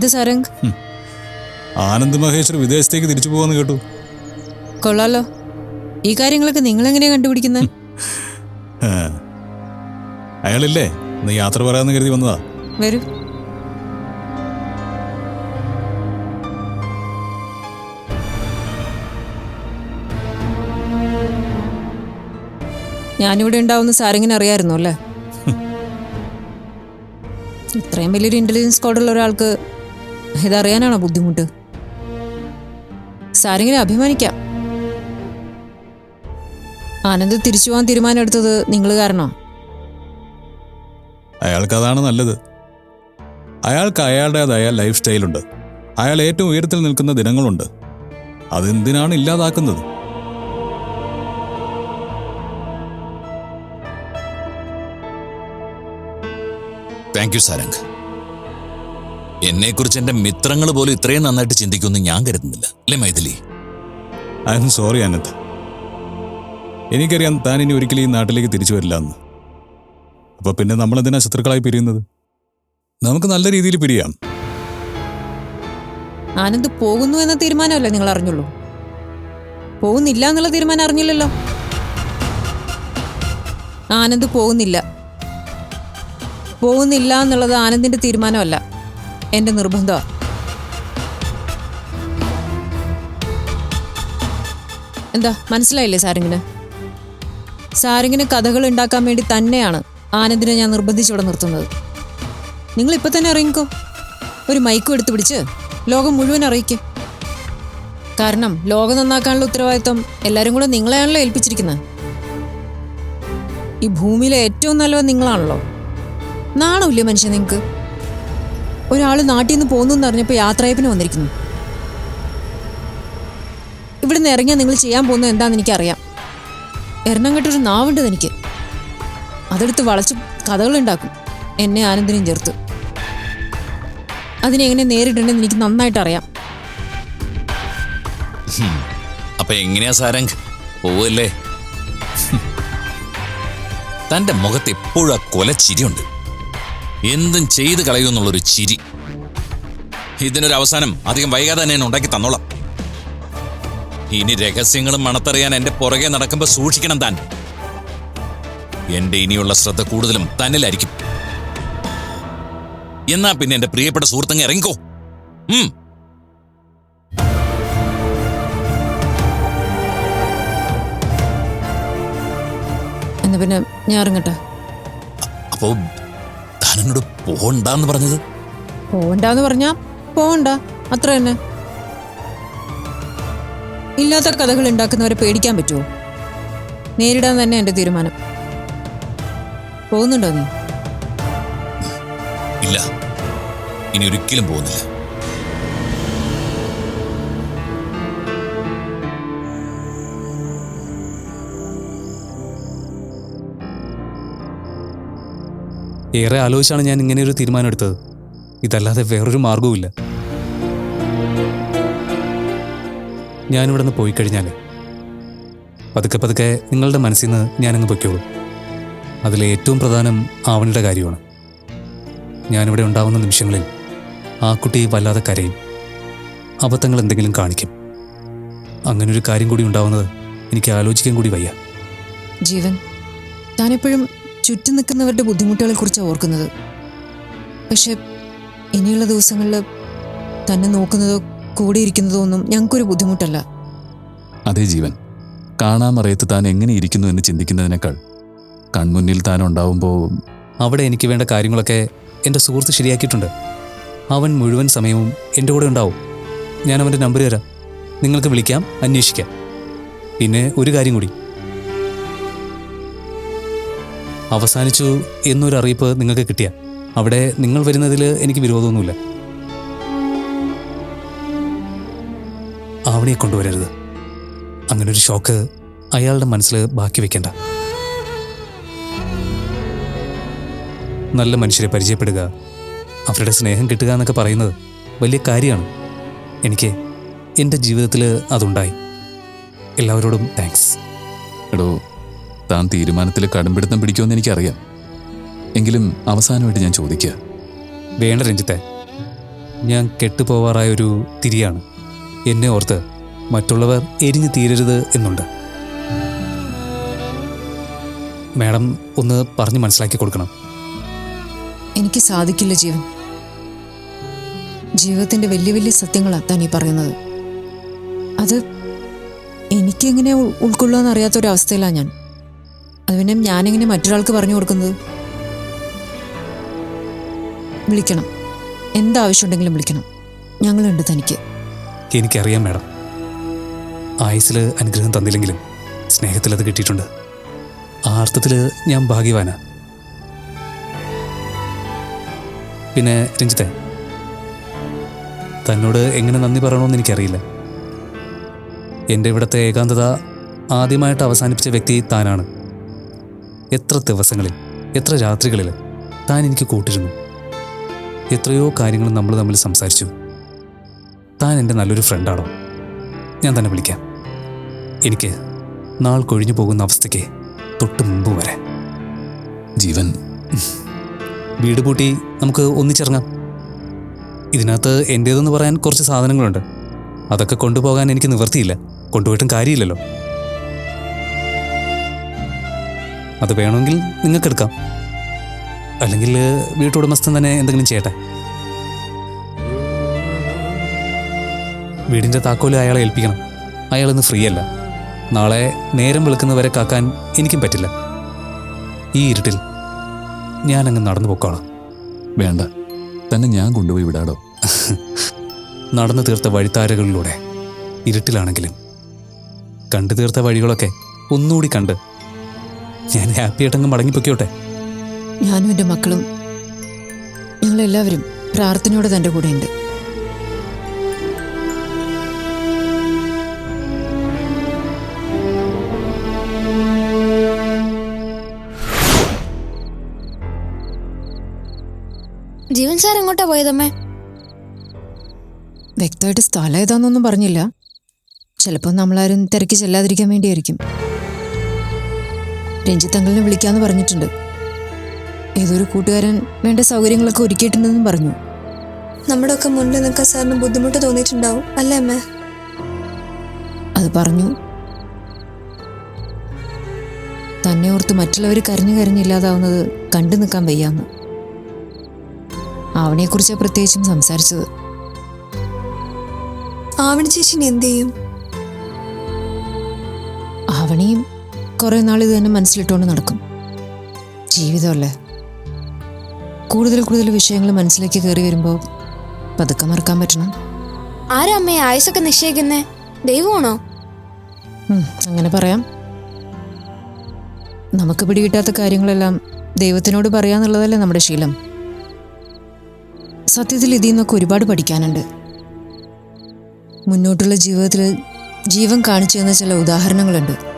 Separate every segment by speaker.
Speaker 1: എന്ത് സാരംഗ്
Speaker 2: ആനന്ദ് മഹേശ്വർ വിദേശത്തേക്ക് തിരിച്ചു പോവാന്ന് കേട്ടു.
Speaker 1: കൊള്ളാലോ. ഈ കാര്യങ്ങളൊക്കെ നിങ്ങൾ എങ്ങനെയാ കണ്ടുപിടിക്കുന്നത്.
Speaker 2: അയാളില്ലേ? നീ യാത്ര പറയാന്ന് കരുതി വന്നതാ.
Speaker 1: വരൂ. ഞാനിവിടെ ഉണ്ടാവുന്ന സാരംഗിന് അറിയായിരുന്നു അല്ലേ? ഇത്രയും വലിയൊരു ഇന്റലിജൻസ് കോഡുള്ള ഒരാൾക്ക് ഇതറിയാനാണോ ബുദ്ധിമുട്ട്? സാരെങ്കിലും അഭിമാനിക്കാം. ആനന്ദ് തിരിച്ചു പോകാൻ തീരുമാനം എടുത്തത് നിങ്ങൾ കാരണോ?
Speaker 2: അയാൾക്ക് അതാണ് നല്ലത്. അയാൾക്ക് അയാളുടേതായ ലൈഫ് സ്റ്റൈലുണ്ട്. അയാൾ ഏറ്റവും ഉയരത്തിൽ നിൽക്കുന്ന ദിനങ്ങളുണ്ട്. അതെന്തിനാണ് ഇല്ലാതാക്കുന്നത്?
Speaker 3: Thank you Sarang. എന്നെക്കുറിച്ച് എന്റെ മിത്രങ്ങൾ പോലും ഇത്രയും നന്നായിട്ട് ചിന്തിക്കുമെന്ന് ഞാൻ കരുതുന്നില്ല. അല്ലേ മൈഥിലി?
Speaker 2: I'm sorry Ananth. എനിക്കറിയാം താൻ ഇനി ഒരിക്കലും ഈ നാട്ടിലേക്ക് തിരിച്ചു വരില്ല എന്ന്. അപ്പൊ പിന്നെ നമ്മൾ എന്തിനാ ശത്രുക്കളായി പിരിയുന്നത്? നമുക്ക് നല്ല രീതിയിൽ പിരിയാം.
Speaker 1: ആനന്ദ് പോകുന്നു എന്ന തീരുമാനമല്ലേ നിങ്ങൾ അറിഞ്ഞുള്ളൂ? പോകുന്നില്ല എന്നുള്ള തീരുമാനം അറിഞ്ഞില്ലല്ലോ? ആനന്ദ് പോകുന്നില്ല. പോകുന്നില്ല എന്നുള്ളത് ആനന്ദിന്റെ തീരുമാനമല്ല. എന്റെ നിർബന്ധം. എന്താ മനസ്സിലായില്ലേ സാരിങ്ങിന് സാരിങ്ങിന് കഥകൾ ഉണ്ടാക്കാൻ വേണ്ടി തന്നെയാണ് ആനന്ദിനെ ഞാൻ നിർബന്ധിച്ചിവിടെ നിർത്തുന്നത്. നിങ്ങൾ ഇപ്പൊ തന്നെ അറിയിക്കോ? ഒരു മൈക്കും എടുത്തു പിടിച്ച് ലോകം മുഴുവൻ അറിയിക്കും. കാരണം ലോകം നന്നാക്കാനുള്ള ഉത്തരവാദിത്വം എല്ലാരും കൂടെ നിങ്ങളെയാണല്ലോ ഏൽപ്പിച്ചിരിക്കുന്നത്. ഈ ഭൂമിയിലെ ഏറ്റവും നല്ലവൻ നിങ്ങളാണല്ലോ. നാണമില്ലേ മനുഷ്യൻ നിങ്ങൾക്ക്? ഒരാൾ നാട്ടിൽ നിന്ന് പോകുന്നു എന്ന് അറിഞ്ഞപ്പോൾ യാത്രയപ്പിന് വന്നിരിക്കുന്നു. ഇവിടുന്ന് ഇറങ്ങിയാൽ നിങ്ങൾ ചെയ്യാൻ പോകുന്നത് എന്താണെന്ന് എനിക്കറിയാം. എറണാകുളത്തൊരു നാവുണ്ട് എനിക്ക് അതെടുത്ത് വളച്ച് കഥകളുണ്ടാക്കും. എന്നെ ആനന്ദിനെയും ചേർത്ത്. അതിനെ എങ്ങനെ നേരിട്ടുണ്ടെന്ന് എനിക്ക് നന്നായിട്ട് അറിയാം.
Speaker 3: അപ്പൊ എങ്ങനെയാ സാരംഗ്? പോവല്ലേ? തന്റെ മുഖത്ത് എപ്പോഴും ആ കൊലച്ചിരിയുണ്ട്. എന്തും ചെയ്ത് കളയുമെന്നുള്ളൊരു ചിരി. ഇതിനൊരു അവസാനം അധികം വൈകാതെ തന്നെ ഉണ്ടാക്കി തന്നോളാം. ഇനി രഹസ്യങ്ങളും മണത്തറിയാൻ എന്റെ പുറകെ നടക്കുമ്പോൾ സൂക്ഷിക്കണം താൻ. എന്റെ ഇനിയുള്ള ശ്രദ്ധ കൂടുതലും തന്നിലായിരിക്കും. എന്നാ പിന്നെ എന്റെ പ്രിയപ്പെട്ട സുഹൃത്തങ്ങ് ഇറങ്ങിക്കോ. ഉം.
Speaker 1: പിന്നെ ഞാൻ ഇറങ്ങട്ടെ?
Speaker 3: അപ്പോ താനെന്നോട് പോണ്ടാന്ന് പറഞ്ഞത്?
Speaker 1: പോണ്ടെന്ന് പറഞ്ഞാ പോണ്ട അത്ര തന്നെ. ഇല്ലാത്ത കഥകൾ ഉണ്ടാക്കുന്നവരെ പേടിക്കാൻ പറ്റുമോ നേരിടാൻ തന്നെ എന്റെ തീരുമാനം. പോകുന്നുണ്ടോ നീ?
Speaker 3: ഇല്ല. ഇനി ഒരിക്കലും പോകുന്നില്ല.
Speaker 4: ഏറെ ആലോചിച്ചാണ് ഞാൻ ഇങ്ങനെ ഒരു തീരുമാനം എടുത്തത് ഇതല്ലാതെ വേറൊരു മാർഗവുമില്ല ഞാനിവിടെ നിന്ന് പോയി കഴിഞ്ഞാൽ പതുക്കെ പതുക്കെ നിങ്ങളുടെ മനസ്സിൽ നിന്ന് ഞാനങ്ങ് പൊയ്ക്കോളൂ. അതിലെ ഏറ്റവും പ്രധാനം ആവണിയുടെ കാര്യമാണ്. ഞാനിവിടെ ഉണ്ടാവുന്ന നിമിഷങ്ങളിൽ ആ കുട്ടി വല്ലാതെ കരയും. അബദ്ധങ്ങൾ എന്തെങ്കിലും കാണിക്കും. അങ്ങനൊരു കാര്യം കൂടി ഉണ്ടാവുന്നത് എനിക്ക് ആലോചിക്കാൻ കൂടി വയ്യ.
Speaker 1: ജീവൻ താനെപ്പോഴും ചുറ്റും നിൽക്കുന്നവരുടെ ബുദ്ധിമുട്ടുകളെ കുറിച്ചാണ് ഓർക്കുന്നത്. പക്ഷെ ഇനിയുള്ള ദിവസങ്ങളിൽ തന്നെ നോക്കുന്നതോ കൂടെ ഇരിക്കുന്നതോ ഒന്നും ഞങ്ങൾക്കൊരു ബുദ്ധിമുട്ടല്ല.
Speaker 5: അതേ ജീവൻ. കാണാമറിയത്ത് താൻ എങ്ങനെ ഇരിക്കുന്നു എന്ന് ചിന്തിക്കുന്നതിനേക്കാൾ കൺമുന്നിൽ താൻ ഉണ്ടാവുമ്പോൾ
Speaker 4: അവിടെ എനിക്ക് വേണ്ട കാര്യങ്ങളൊക്കെ എന്റെ സുഹൃത്ത് ശരിയാക്കിയിട്ടുണ്ട്. അവൻ മുഴുവൻ സമയവും എന്റെ കൂടെ ഉണ്ടാവും. ഞാൻ അവന്റെ നമ്പർ തരാം. നിങ്ങൾക്ക് വിളിക്കാം അന്വേഷിക്കാം. പിന്നെ ഒരു കാര്യം കൂടി. അവസാനിച്ചു എന്നൊരു അറിയിപ്പ് നിങ്ങൾക്ക് കിട്ടിയ. അവിടെ നിങ്ങൾ വരുന്നതിൽ എനിക്ക് വിരോധമൊന്നുമില്ല. ആവണിയെ കൊണ്ടുവരരുത്. അങ്ങനൊരു ഷോക്ക് അയാളുടെ മനസ്സിൽ ബാക്കി വെക്കണ്ട. നല്ല മനുഷ്യരെ പരിചയപ്പെടുക അവരുടെ സ്നേഹം കിട്ടുക എന്നൊക്കെ പറയുന്നത് വലിയ കാര്യമാണ്. എനിക്ക് എന്റെ ജീവിതത്തിൽ അതുണ്ടായി. എല്ലാവരോടും താങ്ക്സ്
Speaker 5: എടോ താൻ തീരുമാനത്തിൽ കടുംപിടുത്തം പിടിക്കുമെന്ന് എനിക്കറിയാം. എങ്കിലും അവസാനമായിട്ട് ഞാൻ ചോദിക്കുക.
Speaker 4: വേണ രഞ്ജിത്തെ. ഞാൻ കെട്ടുപോവാറായ ഒരു തിരിയാണ്. എന്നെ ഓർത്ത് മറ്റുള്ളവർ എരിഞ്ഞു തീരരുത് എന്നുണ്ട്. മാഡം ഒന്ന് പറഞ്ഞു മനസ്സിലാക്കി കൊടുക്കണം.
Speaker 1: എനിക്ക് സാധിക്കില്ല ജീവൻ. ജീവിതത്തിന്റെ വലിയ വലിയ സത്യങ്ങളാണ് താൻ ഈ പറയുന്നത്. അത് എനിക്കെങ്ങനെ ഉൾക്കൊള്ളുക എന്നറിയാത്ത അറിയാത്ത ഒരു അവസ്ഥയിലാണ് ഞാൻ. അത് പിന്നെ ഞാനെങ്ങനെ മറ്റൊരാൾക്ക് പറഞ്ഞു കൊടുക്കുന്നത്? വിളിക്കണം. എന്താവശ്യമുണ്ടെങ്കിലും വിളിക്കണം. ഞങ്ങളുണ്ട് തനിക്ക്.
Speaker 4: എനിക്കറിയാം മാഡം. ആയുസിൽ അനുഗ്രഹം തന്നില്ലെങ്കിലും സ്നേഹത്തിൽ അത് കിട്ടിയിട്ടുണ്ട്. ആ അർത്ഥത്തിൽ ഞാൻ ഭാഗ്യവാനാ. പിന്നെ രഞ്ജിത്തെ തന്നോട് എങ്ങനെ നന്ദി പറയണമെന്ന് എനിക്കറിയില്ല. എന്റെ ഇവിടുത്തെ ഏകാന്തത ആദ്യമായിട്ട് അവസാനിപ്പിച്ച വ്യക്തി താനാണ്. എത്ര ദിവസങ്ങളിൽ എത്ര രാത്രികളിൽ താൻ എനിക്ക് കൂട്ടിരുന്നു? എത്രയോ കാര്യങ്ങൾ നമ്മൾ തമ്മിൽ സംസാരിച്ചു. താൻ എന്റെ നല്ലൊരു ഫ്രണ്ടാണോ? ഞാൻ തന്നെ വിളിക്കാം. എനിക്ക് നാൾ കൊഴിഞ്ഞു പോകുന്ന അവസ്ഥയ്ക്ക് തൊട്ട് മുമ്പ് വരെ.
Speaker 5: ജീവൻ
Speaker 4: വീട് പൂട്ടി നമുക്ക് ഒന്നിച്ചിറങ്ങാം. ഇതിനകത്ത് എന്റേതെന്ന് പറയാൻ കുറച്ച് സാധനങ്ങളുണ്ട്. അതൊക്കെ കൊണ്ടുപോകാൻ എനിക്ക് നിവർത്തിയില്ല കൊണ്ടുപോയിട്ടും കാര്യമില്ലല്ലോ. അത് വേണമെങ്കിൽ നിങ്ങൾക്ക് എടുക്കാം അല്ലെങ്കിൽ വീട്ടുടമസ്ഥൻ തന്നെ എന്തെങ്കിലും ചെയ്യട്ടെ. വീടിന്റെ താക്കോൽ അയാളെ ഏൽപ്പിക്കണം. അയാളിന്ന് ഫ്രീ അല്ല നാളെ നേരം വെളുക്കുന്നവരെ കാക്കാൻ എനിക്കും പറ്റില്ല. ഈ ഇരുട്ടിൽ ഞാനങ്ങ് നടന്നു പൊക്കോളാം.
Speaker 5: വേണ്ട. തന്നെ ഞാൻ കൊണ്ടുപോയി വിടാടോ?
Speaker 4: നടന്നു തീർത്ത വഴിത്താരകളിലൂടെ ഇരുട്ടിലാണെങ്കിലും കണ്ടു തീർത്ത വഴികളൊക്കെ ഒന്നുകൂടി കണ്ട് ഞാൻ ഹാപ്പി ഹാപ്പിയായിട്ടങ്ങ് മടങ്ങിപ്പൊക്കോട്ടെ
Speaker 1: ഞാനും എന്റെ മക്കളും ഞങ്ങളെല്ലാവരും പ്രാർത്ഥനയോടെ തന്റെ കൂടെയുണ്ട്.
Speaker 6: ജീവൻ സാർ എങ്ങോട്ടാ പോയതമ്മേ?
Speaker 1: വ്യക്തമായിട്ട് സ്ഥലം ഏതാണെന്നൊന്നും പറഞ്ഞില്ല. ചിലപ്പോൾ നമ്മളാരും തിരക്കി ചെല്ലാതിരിക്കാൻ വേണ്ടിയായിരിക്കും. രഞ്ജിത്തങ്ങളിനെ വിളിക്കാന്ന് പറഞ്ഞിട്ടുണ്ട്. ഏതൊരു കൂട്ടുകാരൻ വേണ്ട സൗകര്യങ്ങളൊക്കെ ഒരുക്കിയിട്ടുണ്ടെന്നും പറഞ്ഞു.
Speaker 6: നമ്മുടെ ഒക്കെ മുന്നിൽ നിൽക്കാൻ സാറിന് ബുദ്ധിമുട്ട് തോന്നിയിട്ടുണ്ടാവും അല്ലേ അമ്മ?
Speaker 1: അത് പറഞ്ഞു. തന്നെ ഓർത്ത് മറ്റുള്ളവർ കരഞ്ഞു കരഞ്ഞില്ലാതാവുന്നത് കണ്ടു നിൽക്കാൻ വയ്യാന്ന്. അവനെക്കുറിച്ച് പ്രത്യേകിച്ചും സംസാരിച്ചത്.
Speaker 6: ആവണി ചേച്ചിനെ എന്ത് ചെയ്യും?
Speaker 1: അവനെയും കുറെ നാൾ ഇത് തന്നെ മനസ്സിലിട്ടുകൊണ്ട് നടക്കും. ജീവിതമല്ലേ? കൂടുതൽ കൂടുതൽ വിഷയങ്ങൾ മനസ്സിലേക്ക് കയറി വരുമ്പോൾ പതുക്കെ മറക്കാൻ പറ്റണം.
Speaker 6: ആരാ അമ്മയെ ആയുസൊക്കെ നിശ്ചയിക്കുന്നേ? ദൈവമാണോ?
Speaker 1: അങ്ങനെ പറയാം. നമുക്ക് പിടികിട്ടാത്ത കാര്യങ്ങളെല്ലാം ദൈവത്തിനോട് പറയാന്നുള്ളതല്ലേ നമ്മുടെ ശീലം. സത്യത്തിൽ ഇതിൽ നിന്നൊക്കെ ഒരുപാട് പഠിക്കാനുണ്ട്. മുന്നോട്ടുള്ള ജീവിതത്തിൽ ജീവൻ കാണിച്ചു തന്ന ചില ഉദാഹരണങ്ങളുണ്ട്.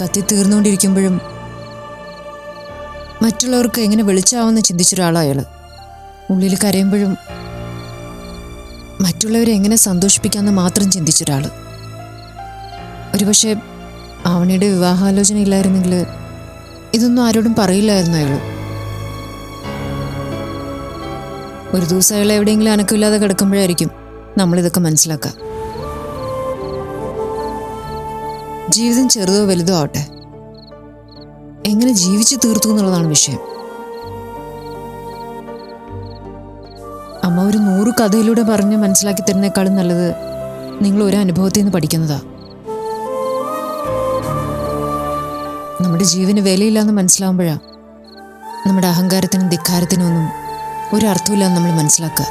Speaker 1: കത്തി തീർന്നുകൊണ്ടിരിക്കുമ്പോഴും മറ്റുള്ളവർക്ക് എങ്ങനെ വെളിച്ചാവെന്ന് ചിന്തിച്ചൊരാളായാൾ. ഉള്ളിൽ കരയുമ്പോഴും മറ്റുള്ളവരെ എങ്ങനെ സന്തോഷിപ്പിക്കാമെന്ന് മാത്രം ചിന്തിച്ചൊരാൾ. ഒരുപക്ഷെ അവണിയുടെ വിവാഹാലോചന ഇല്ലായിരുന്നെങ്കിൽ ഇതൊന്നും ആരോടും പറയില്ലായിരുന്നു അയാൾ. ഒരു ദിവസം അയാൾ എവിടെയെങ്കിലും അനക്കമില്ലാതെ കിടക്കുമ്പോഴായിരിക്കും നമ്മളിതൊക്കെ മനസ്സിലാക്കുക. ജീവിതം ചെറുതോ വലുതോ ആവട്ടെ. എങ്ങനെ ജീവിച്ചു തീർത്തു എന്നുള്ളതാണ് വിഷയം. അമ്മ ഒരു നൂറ് കഥയിലൂടെ പറഞ്ഞ് മനസ്സിലാക്കി തരുന്നേക്കാളും നല്ലത് നിങ്ങൾ ഒരു അനുഭവത്തിൽ നിന്ന് പഠിക്കുന്നതാ. നമ്മുടെ ജീവന് വിലയില്ലാന്ന് മനസ്സിലാവുമ്പോഴാ നമ്മുടെ അഹങ്കാരത്തിനും ധിക്കാരത്തിനും ഒന്നും ഒരർത്ഥമില്ലാന്ന് നമ്മൾ മനസ്സിലാക്കുക.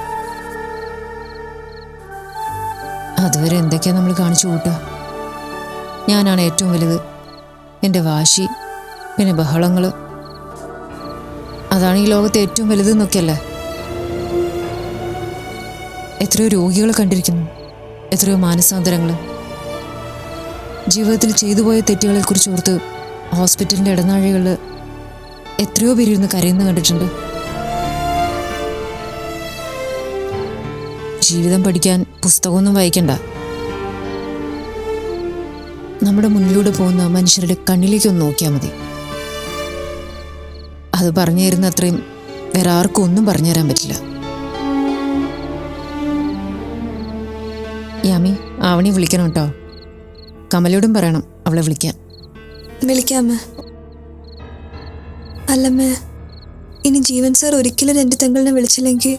Speaker 1: അതുവരെ എന്തൊക്കെയാ നമ്മൾ കാണിച്ചു കൂട്ടുക? ഞാനാണ് ഏറ്റവും വലുത്. എന്റെ വാശി പിന്നെ ബഹളങ്ങൾ അതാണ് ഈ ലോകത്തെ ഏറ്റവും വലുത് എന്നൊക്കെയല്ലേ എത്രയോ രോഗികൾ കണ്ടിരിക്കുന്നു. എത്രയോ മാനസാന്തരങ്ങൾ ജീവിതത്തിൽ ചെയ്തു പോയ തെറ്റുകളെക്കുറിച്ച് ഓർത്ത് ഹോസ്പിറ്റലിന്റെ ഇടനാഴികളിൽ എത്രയോ പേര് ഇരുന്ന് കരയുന്ന കണ്ടിട്ടുണ്ട്. ജീവിതം പഠിക്കാൻ പുസ്തകമൊന്നും വായിക്കണ്ട. നമ്മുടെ മുന്നിലൂടെ പോകുന്ന മനുഷ്യരുടെ കണ്ണിലേക്കൊന്ന് നോക്കിയാൽ മതി. അത് പറഞ്ഞു തരുന്ന അത്രയും വേറെ ആർക്കും ഒന്നും പറഞ്ഞു തരാൻ പറ്റില്ല. യാമി ആവണി വിളിക്കണം കേട്ടോ. കമലോടും പറയണം അവളെ വിളിക്കാൻ.
Speaker 6: വിളിക്കാമേ അല്ലമ്മേ ഇനി ജീവൻ സാർ ഒരിക്കലും എന്റെ തങ്ങളിനെ വിളിച്ചില്ലെങ്കിൽ?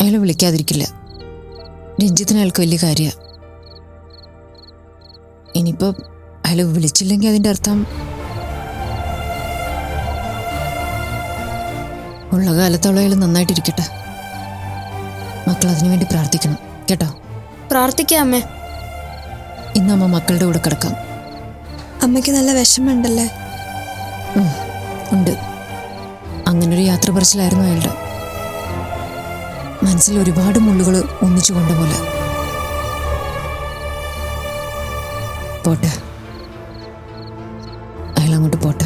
Speaker 1: അയാൾ വിളിക്കാതിരിക്കില്ല. രഞ്ജിത്തിന് അയാൾക്ക് വലിയ കാര്യമാണ് ഇനിയിപ്പോൾ അയാൾ വിളിച്ചില്ലെങ്കിൽ അതിന്റെ അർത്ഥം ഉള്ള കാലത്തോളം അയാൾ നന്നായിട്ടിരിക്കട്ടെ. മക്കൾ അതിനു വേണ്ടി പ്രാർത്ഥിക്കണം. കേട്ടോ?
Speaker 6: പ്രാർത്ഥിക്കാമേ
Speaker 1: ഇന്ന് അമ്മ മക്കളുടെ കൂടെ കിടക്കാം.
Speaker 6: അമ്മയ്ക്ക് നല്ല വിഷമമുണ്ടല്ലേ?
Speaker 1: ഉണ്ട്. അങ്ങനൊരു യാത്ര പറച്ചിലായിരുന്നു അയാളുടെ. മനസ്സിൽ ഒരുപാട് മുള്ളുകൾ ഒന്നിച്ചു കൊണ്ട പോലെ. പോട്ടെ. അയാൾ അങ്ങോട്ട് പോട്ടെ.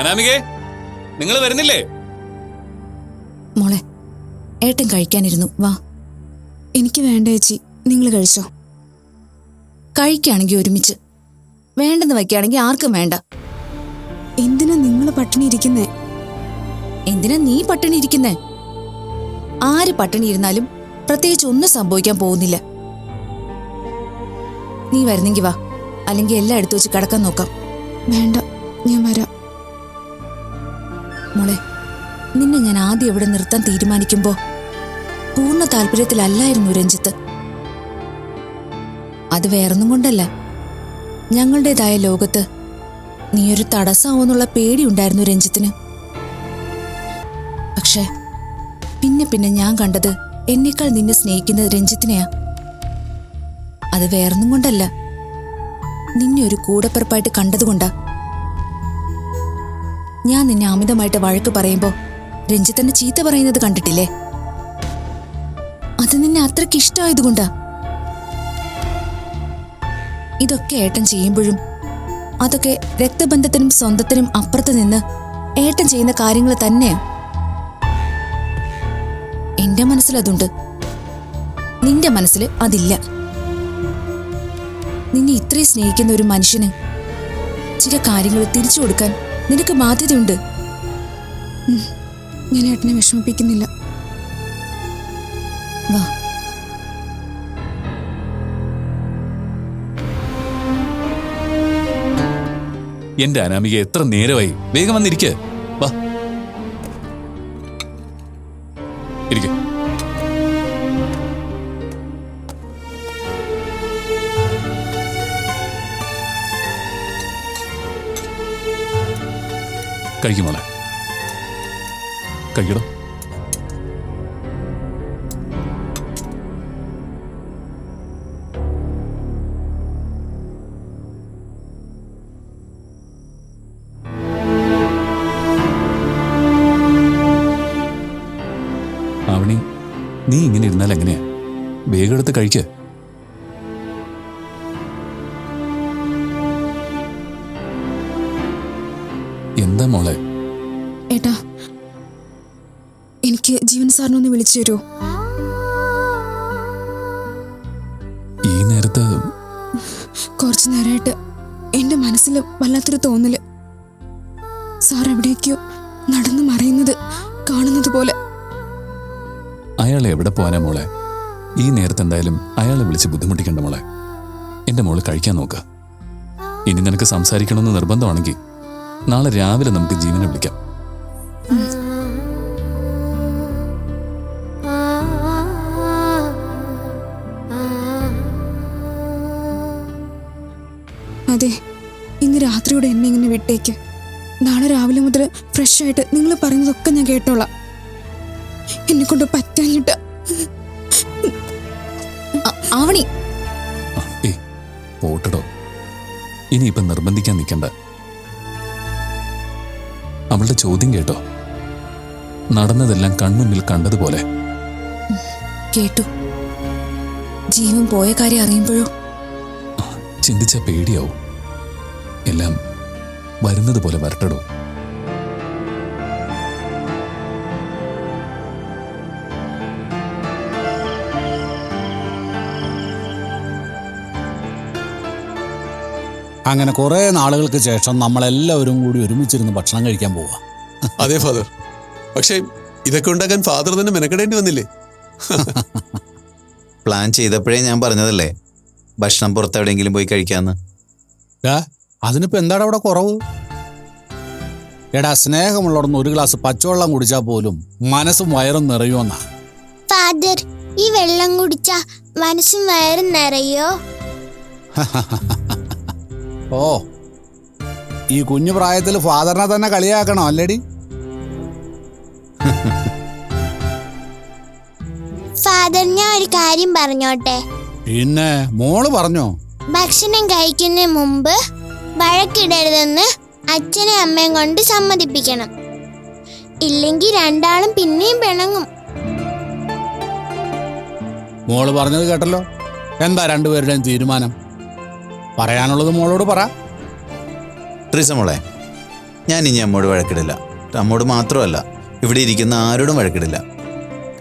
Speaker 4: അനാമികേ നിങ്ങൾ വരുന്നില്ലേ?
Speaker 7: മോളെ ഏട്ടൻ കഴിക്കാനിരുന്നു. വാ. എനിക്ക് വേണ്ട ചേച്ചി നിങ്ങൾ കഴിച്ചോ. കഴിക്കുകയാണെങ്കിൽ ഒരുമിച്ച്. വേണ്ടെന്ന് വയ്ക്കുകയാണെങ്കിൽ ആർക്കും വേണ്ട.
Speaker 8: എന്തിനാ നിങ്ങൾ പട്ടിണി ഇരിക്കുന്നേ?
Speaker 7: എന്തിനാ നീ പട്ടിണി ഇരിക്കുന്നേ? ആര് പട്ടിണി ഇരുന്നാലും പ്രത്യേകിച്ച് ഒന്നും സംഭവിക്കാൻ പോകുന്നില്ല. നീ വരുന്നെങ്കി വാ. അല്ലെങ്കിൽ എല്ലാം എടുത്തു വെച്ച് കിടക്കാൻ നോക്കാം.
Speaker 8: വേണ്ട ഞാൻ വരാം.
Speaker 7: മോളെ നിന്നെ ഞാൻ ആദ്യം എവിടെ നിർത്താൻ തീരുമാനിക്കുമ്പോ പൂർണ താല്പര്യത്തിലല്ലായിരുന്നു രഞ്ജിത്ത്. അത് വേറൊന്നും കൊണ്ടല്ല. ഞങ്ങളുടേതായ ലോകത്ത് നീയൊരു തടസ്സമാവെന്നുള്ള പേടിയുണ്ടായിരുന്നു രഞ്ജിത്തിന്. പക്ഷേ പിന്നെ പിന്നെ ഞാൻ കണ്ടത് എന്നേക്കാൾ നിന്നെ സ്നേഹിക്കുന്നത് രഞ്ജിത്തിനെയാ. അത് വേറൊന്നും കൊണ്ടല്ല. നിന്നെ ഒരു കൂടപ്പിറപ്പായിട്ട് കണ്ടതുകൊണ്ടാ ഞാൻ നിന്നെ അമിതമായിട്ട് വഴക്ക് പറയുമ്പോ രഞ്ജിത്തന്നെ ചീത്ത പറയുന്നത് കണ്ടിട്ടില്ലേ? അത് നിന്നെ അത്രയ്ക്ക് ഇഷ്ടമായതുകൊണ്ടാ ഇതൊക്കെ ഏട്ടൻ ചെയ്യുമ്പോഴും അതൊക്കെ രക്തബന്ധത്തിനും സ്വന്തത്തിനും അപ്പുറത്ത് നിന്ന് ഏട്ടൻ ചെയ്യുന്ന കാര്യങ്ങൾ തന്നെ എന്റെ മനസ്സിൽ അതുണ്ട്. നിന്റെ മനസ്സിൽ അതില്ല. നിന്നെ ഇത്രയും സ്നേഹിക്കുന്ന ഒരു മനുഷ്യന് ചില കാര്യങ്ങൾ തിരിച്ചു കൊടുക്കാൻ നിനക്ക് ബാധ്യതയുണ്ട്.
Speaker 8: ഞാൻ ഏട്ടനെ വിഷമിപ്പിക്കുന്നില്ല.
Speaker 7: വാ.
Speaker 5: എന്റെ അനാമിക എത്ര നേരമായി? വേഗം വന്നിരിക്ക. വാ. ഇരിക്കെ. കഴിക്കുമോളെ കഴിക്ക്. എന്താ മോളെ?
Speaker 8: ഏട്ടാ എനിക്ക് ജീവൻ സാറിനൊന്ന് വിളിച്ചു തരുമോ?
Speaker 5: ഈ നേരത്ത്
Speaker 8: കുറച്ചു നേരമായിട്ട് എന്റെ മനസ്സിൽ വല്ലാത്തൊരു തോന്നൽ. സാർ എവിടേക്കോ നടന്നു മറയുന്നത് കാണുന്നത് പോലെ.
Speaker 5: അയാൾ എവിടെ പോകാനാ മോളെ? ഈ നേരത്തെന്തായാലും അയാളെ വിളിച്ച് ബുദ്ധിമുട്ടിക്കണ്ട മോളെ. എന്റെ മോൾ കഴിക്കാൻ നോക്ക. ഇനി നിനക്ക് സംസാരിക്കണമെന്ന് നിർബന്ധമാണെങ്കിൽ നാളെ രാവിലെ നമുക്ക് ജീവനെ വിളിക്കാം.
Speaker 8: അതെ ഇന്ന് രാത്രിയോടെ എന്നെ ഇങ്ങനെ വിട്ടേക്ക്. നാളെ രാവിലെ മുതൽ ഫ്രഷ് ആയിട്ട് നിങ്ങൾ പറയുന്നതൊക്കെ ഞാൻ കേട്ടോളാം. എന്നെ കൊണ്ട് പറ്റാഞ്ഞിട്ട്
Speaker 7: ആവണി.
Speaker 5: പോട്ടടോ. ഇനിയിപ്പം നിർബന്ധിക്കാൻ നിൽക്കണ്ട. അവളുടെ ചോദ്യം കേട്ടോ. നടന്നതെല്ലാം കൺമുന്നിൽ കണ്ടതുപോലെ.
Speaker 7: കേട്ടു. ജീവൻ പോയ കാര്യം അറിയുമ്പോഴോ?
Speaker 5: ചിന്തിച്ച പേടിയാവും. എല്ലാം വരുന്നത് പോലെ വരട്ടടോ.
Speaker 9: അങ്ങനെ കുറേ നാളുകൾക്ക് ശേഷം നമ്മളെല്ലാവരും കൂടി ഒരുമിച്ചിരുന്ന് ഭക്ഷണം കഴിക്കാൻ പോവാ.
Speaker 10: അതെ ഫാദർ. പക്ഷേ ഇതൊക്കെ ഉണ്ടാക്കാൻ ഫാദർ തന്നെ മെനക്കെടേണ്ടി വന്നില്ലേ?
Speaker 11: പ്ലാൻ ചെയ്തപ്പോഴേ ഞാൻ പറഞ്ഞതല്ലേ ഭക്ഷണം പുറത്ത് പുറത്തെവിടെയെങ്കിലും പോയി കഴിക്കാന്ന്.
Speaker 9: അതിനിപ്പോ എന്താണ് അവിടെ കുറവ്? എടാ സ്നേഹമുള്ളവർന്ന് ഒരു ഗ്ലാസ് പച്ചവെള്ളം കുടിച്ചാൽ പോലും മനസ്സും വയറും നിറയുമെന്നാ
Speaker 12: ഫാദർ ഈ വെള്ളം കുടിച്ച മനസ്സും വയറും നിറയോ?
Speaker 9: ഓ ഈ കുഞ്ഞു പ്രായത്തിൽ ഫാദറിനെ തന്നെ കളിയാക്കണം അല്ലേടി?
Speaker 12: ഫാദർ ഞാൻ ഒരു കാര്യം പറഞ്ഞോട്ടെ?
Speaker 9: പിന്നെ മോൾ പറഞ്ഞോ?
Speaker 12: ഭക്ഷണം കഴിക്കുന്നതിന് മുമ്പ് വഴക്കിടരുതെന്ന് അച്ഛനെ അമ്മയും കൊണ്ട് സമ്മതിപ്പിക്കണം. ഇല്ലെങ്കിൽ രണ്ടാളും പിന്നെയും പിണങ്ങും.
Speaker 9: മോൾ പറഞ്ഞത് കേട്ടല്ലോ? എന്താ രണ്ടുപേരുടെയും തീരുമാനം? പറയാനുള്ളത് മോളോട് പറ.
Speaker 11: ത്രിസ മോളെ ഞാൻ ഇനി അമ്മോട് വഴക്കിടില്ല. അമ്മോട് മാത്രമല്ല ഇവിടെ ഇരിക്കുന്ന ആരോടും വഴക്കിടില്ല.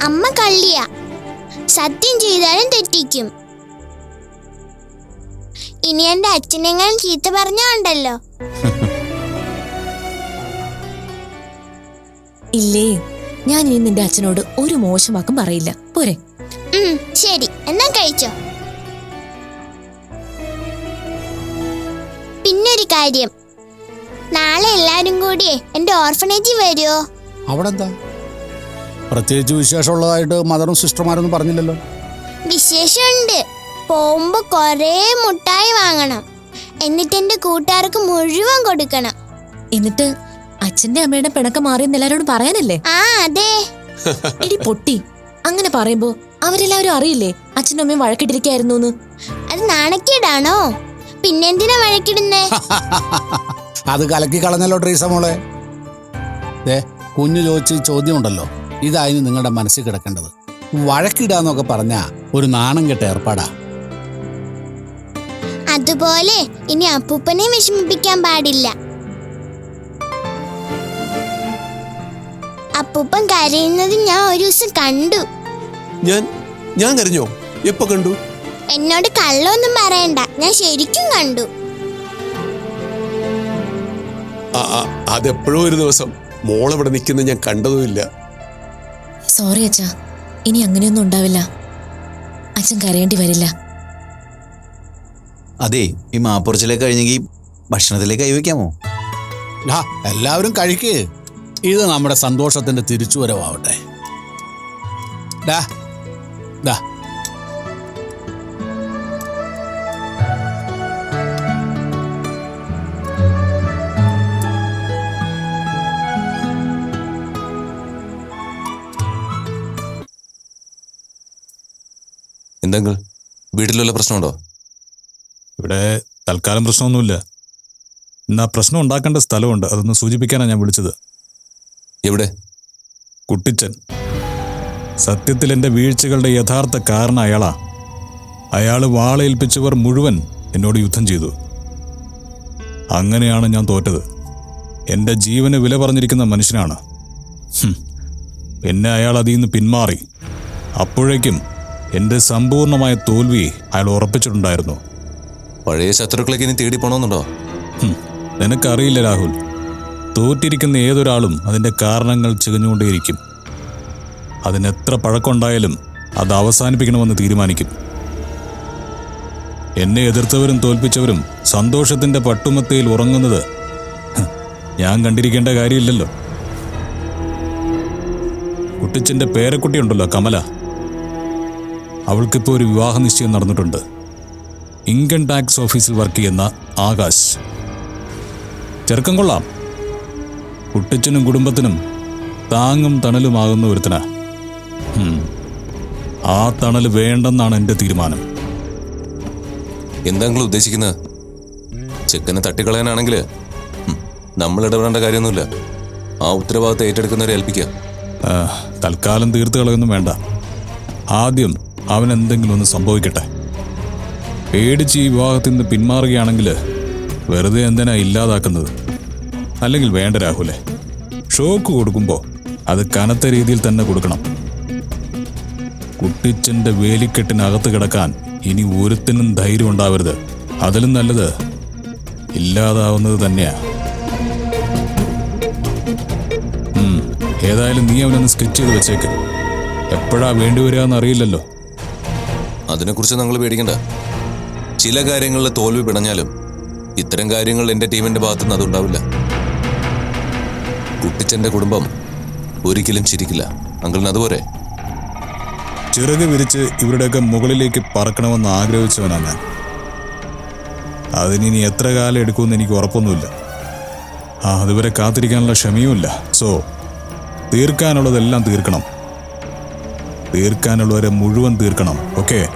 Speaker 12: അമ്മ കള്ളിയാ. സത്യം ചെയ്താലും തെറ്റിക്കും. ഇനി എന്റെ അച്ഛനെങ്ങാനും ചീത്ത പറഞ്ഞോണ്ടല്ലോ.
Speaker 7: ഇല്ലേ ഞാൻ ഇനി നിന്റെ അച്ഛനോട് ഒരു മോശമാക്കും പറയില്ല. പോരെ.
Speaker 12: ശരി. എന്നാ കഴിച്ചോ. പിന്നൊരു കാര്യം. നാളെ എല്ലാരും കൂടി എന്റെ ഓർഫനേജിൽ വരുമോ
Speaker 9: അവിടെ എന്താ പ്രത്യേകിച്ച് വിശേഷമുള്ളതായിട്ട് മദറും സിസ്റ്റർമാരൊന്നും പറഞ്ഞില്ലല്ലോ.
Speaker 12: വിശേഷമുണ്ട്. പോകുമ്പോ കൊറേ മുട്ടായി വാങ്ങണം. എന്നിട്ട് എന്റെ കൂട്ടുകാർക്ക് മുഴുവൻ കൊടുക്കണം.
Speaker 7: എന്നിട്ട് അച്ഛന്റെ അമ്മയുടെ പിണക്കം മാറിയെന്ന് എല്ലാരോടും പറയാനല്ലേ?
Speaker 12: ആ അതെ.
Speaker 7: ഇടി പൊട്ടി അങ്ങനെ പറയുമ്പോ അവരെല്ലാവരും അറിയില്ലേ അച്ഛനും അമ്മയും വഴക്കിട്ടിരിക്കായിരുന്നു
Speaker 12: അത് നാണക്കേടാണോ? പിന്നെന്തിനാ വഴക്കിടുന്നേ?
Speaker 9: അത് കലക്കി കളഞ്ഞല്ലോ ട്രീസ മോളെ. ദേ കുഞ്ഞു ചോദിച്ച് ചോദ്യമുണ്ടല്ലോ. ഇതായിരുന്നു നിങ്ങളുടെ മനസ്സിൽ കിടക്കേണ്ടത്. വഴക്കിടാന്നൊക്കെ പറഞ്ഞ ഒരു നാണം കെട്ട ഏർപ്പാടാ.
Speaker 12: അതുപോലെ ഇനി അപ്പൂപ്പനെ വിഷമിപ്പിക്കാൻ പാടില്ല. അപ്പൂപ്പൻ കരയുന്നത് ഞാൻ ഒരു ദിവസം കണ്ടു.
Speaker 10: ഞാൻ ഞാൻ കരഞ്ഞോ? എപ്പോ കണ്ടു?
Speaker 12: എന്നോട് കള്ളൊന്നും പറയണ്ട. ഞാൻ ശരിക്കും കണ്ടു.
Speaker 10: അതെപ്പോഴോ ഒരു ദിവസം. മോളവിടെ നിൽക്കുന്ന ഞാൻ കണ്ടതുമില്ല.
Speaker 7: സോറി അച്ഛാ. ഇനി അങ്ങനെയൊന്നും ഉണ്ടാവില്ല. അച്ഛൻ കരയേണ്ടി വരില്ല.
Speaker 11: അതെ ഈ മാപ്പുറച്ചിലേക്ക് കഴിഞ്ഞെങ്കിൽ ഭക്ഷണത്തിലേക്ക് കൈവയ്ക്കാമോ
Speaker 9: ഡാ, എല്ലാവരും കഴിക്ക്. ഇത് നമ്മുടെ സന്തോഷത്തിന്റെ തിരിച്ചുവരവാവട്ടെ. ഡാ ഡാ
Speaker 5: എന്തെങ്കിൽ വീട്ടിലുള്ള പ്രശ്നമുണ്ടോ?
Speaker 2: ഇവിടെ തൽക്കാലം പ്രശ്നമൊന്നുമില്ല. എന്നാ പ്രശ്നം ഉണ്ടാക്കേണ്ട സ്ഥലമുണ്ട്. അതൊന്ന് സൂചിപ്പിക്കാനാണ് ഞാൻ വിളിച്ചത്.
Speaker 5: എവിടെ?
Speaker 2: കുട്ടിച്ചൻ. സത്യത്തിൽ എന്റെ വീഴ്ചകളുടെ യഥാർത്ഥ കാരണം അയാളാ. അയാൾ വാളേൽപ്പിച്ചവർ മുഴുവൻ എന്നോട് യുദ്ധം ചെയ്തു. അങ്ങനെയാണ് ഞാൻ തോറ്റത്. എന്റെ ജീവന് വില പറഞ്ഞിരിക്കുന്ന മനുഷ്യനാണ്. പിന്നെ അയാൾ അതിൽ നിന്ന് പിന്മാറി. അപ്പോഴേക്കും എന്റെ സമ്പൂർണമായ തോൽവി അയാൾ ഉറപ്പിച്ചിട്ടുണ്ടായിരുന്നു.
Speaker 5: പഴയ ശത്രുക്കളേക്ക് ഇനി തേടി പോണമെന്നുണ്ടോ
Speaker 2: നിനക്കറിയില്ല രാഹുൽ. തോറ്റിരിക്കുന്ന ഏതൊരാളും അതിന്റെ കാരണങ്ങൾ ചികഞ്ഞുകൊണ്ടേയിരിക്കും. അതിനെത്ര പഴക്കമുണ്ടായാലും അത് അവസാനിപ്പിക്കണമെന്ന് തീരുമാനിക്കും. എന്നെ എതിർത്തവരും തോൽപ്പിച്ചവരും സന്തോഷത്തിന്റെ പട്ടുമത്തയിൽ ഉറങ്ങുന്നത് ഞാൻ കണ്ടിരിക്കേണ്ട കാര്യമില്ലല്ലോ. കുട്ടിച്ചന്റെ പേരക്കുട്ടിയുണ്ടല്ലോ കമല. അവൾക്കിപ്പോൾ ഒരു വിവാഹ നിശ്ചയം നടന്നിട്ടുണ്ട്. ഇൻകം ടാക്സ് ഓഫീസിൽ വർക്ക് ചെയ്യുന്ന ആകാശ്. ചെറുക്കം കൊള്ളാം. കുട്ടിച്ചനും കുടുംബത്തിനും താങ്ങും തണലുമാകുന്ന ഒരുത്തന. ആ തണൽ വേണ്ടെന്നാണ് എന്റെ തീരുമാനം.
Speaker 5: എന്താ നിങ്ങൾ ഉദ്ദേശിക്കുന്നത് ചെക്കനെ തട്ടിക്കളയാനാണെങ്കിൽ നമ്മൾ ഇടപെടേണ്ട കാര്യമൊന്നുമില്ല. ആ ഉത്തരവാദിത്തം ഏറ്റെടുക്കുന്നവരെ ഏൽപ്പിക്കുക.
Speaker 2: തൽക്കാലം തീർത്ത് കളയൊന്നും വേണ്ട. ആദ്യം അവൻ എന്തെങ്കിലും ഒന്ന് സംഭവിക്കട്ടെ. പേടിച്ച് ഈ വിവാഹത്തിൽ നിന്ന് പിന്മാറുകയാണെങ്കിൽ വെറുതെ എന്തിനാ ഇല്ലാതാക്കുന്നത്? അല്ലെങ്കിൽ വേണ്ട രാഹുലെ. ഷോക്ക് കൊടുക്കുമ്പോൾ അത് കനത്ത രീതിയിൽ തന്നെ കൊടുക്കണം. കുട്ടിച്ചന്റെ വേലിക്കെട്ടിനകത്ത് കിടക്കാൻ ഇനി ഒരുത്തിനും ധൈര്യം ഉണ്ടാവരുത്. അതിലും നല്ലത് ഇല്ലാതാവുന്നത് തന്നെയാ. ഏതായാലും നീ അവനൊന്ന് സ്കെച്ച് ചെയ്ത് വെച്ചേക്ക്. എപ്പോഴാ വേണ്ടിവരിക എന്നറിയില്ലല്ലോ
Speaker 5: അതിനെക്കുറിച്ച് നിങ്ങൾ പേടിക്കണ്ട. ചില കാര്യങ്ങളിൽ തോൽവി പിണഞ്ഞാലും ഇത്തരം കാര്യങ്ങൾ എന്റെ ടീമിന്റെ ഭാഗത്തുനിന്ന് അതുണ്ടാവില്ല. കുട്ടിച്ചന്റെ കുടുംബം ഒരിക്കലും ചിരിക്കില്ല. അങ്കിളിന് അതുപോലെ
Speaker 2: ചിറക് വിരിച്ച് ഇവരുടെയൊക്കെ മുകളിലേക്ക് പറക്കണമെന്ന് ആഗ്രഹിച്ചവനാണ് ഞാൻ. അതിനി എത്ര കാലം എടുക്കുമെന്ന് എനിക്ക് ഉറപ്പൊന്നുമില്ല. ആ അതുവരെ കാത്തിരിക്കാനുള്ള ക്ഷമയുമില്ല. സോ തീർക്കാനുള്ളതെല്ലാം തീർക്കണം. തീർക്കാനുള്ളവരെ മുഴുവൻ തീർക്കണം. ഓക്കെ?